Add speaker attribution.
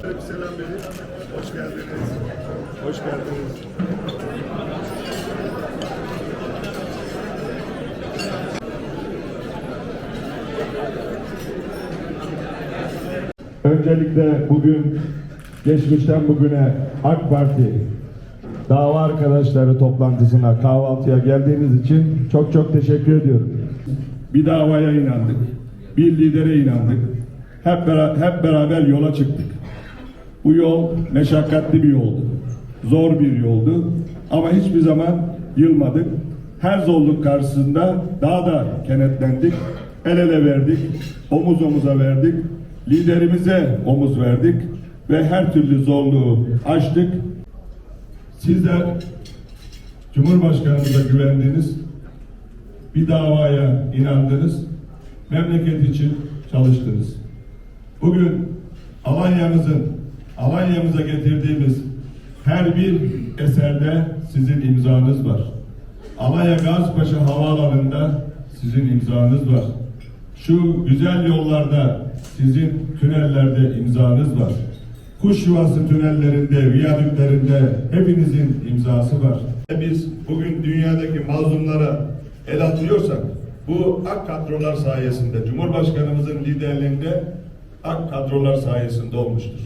Speaker 1: Selam verin. Hoş geldiniz. Hoş geldiniz.
Speaker 2: Öncelikle bugün geçmişten bugüne AK Parti dava arkadaşları toplantısına kahvaltıya geldiğiniz için çok çok teşekkür ediyorum. Bir davaya inandık. Bir lidere inandık. Hep, bera- hep beraber yola çıktık. Bu yol meşakkatli bir yoldu. Zor bir yoldu. Ama hiçbir zaman yılmadık. Her zorluk karşısında daha da kenetlendik. El ele verdik. Omuz omuza verdik. Liderimize omuz verdik. Ve her türlü zorluğu aştık. Siz de Cumhurbaşkanımıza güvendiniz. Bir davaya inandınız. Memleket için çalıştınız. Bugün Alanya'mızın Alanya'mıza getirdiğimiz her bir eserde sizin imzanız var. Alanya Gazpaşa Havaalanı'nda sizin imzanız var. Şu güzel yollarda sizin tünellerde imzanız var. Kuş yuvası tünellerinde, viyadüklerinde hepinizin imzası var. Biz bugün dünyadaki mazlumlara el atıyorsak bu ak kadrolar sayesinde, Cumhurbaşkanımızın liderliğinde ak kadrolar sayesinde olmuştur.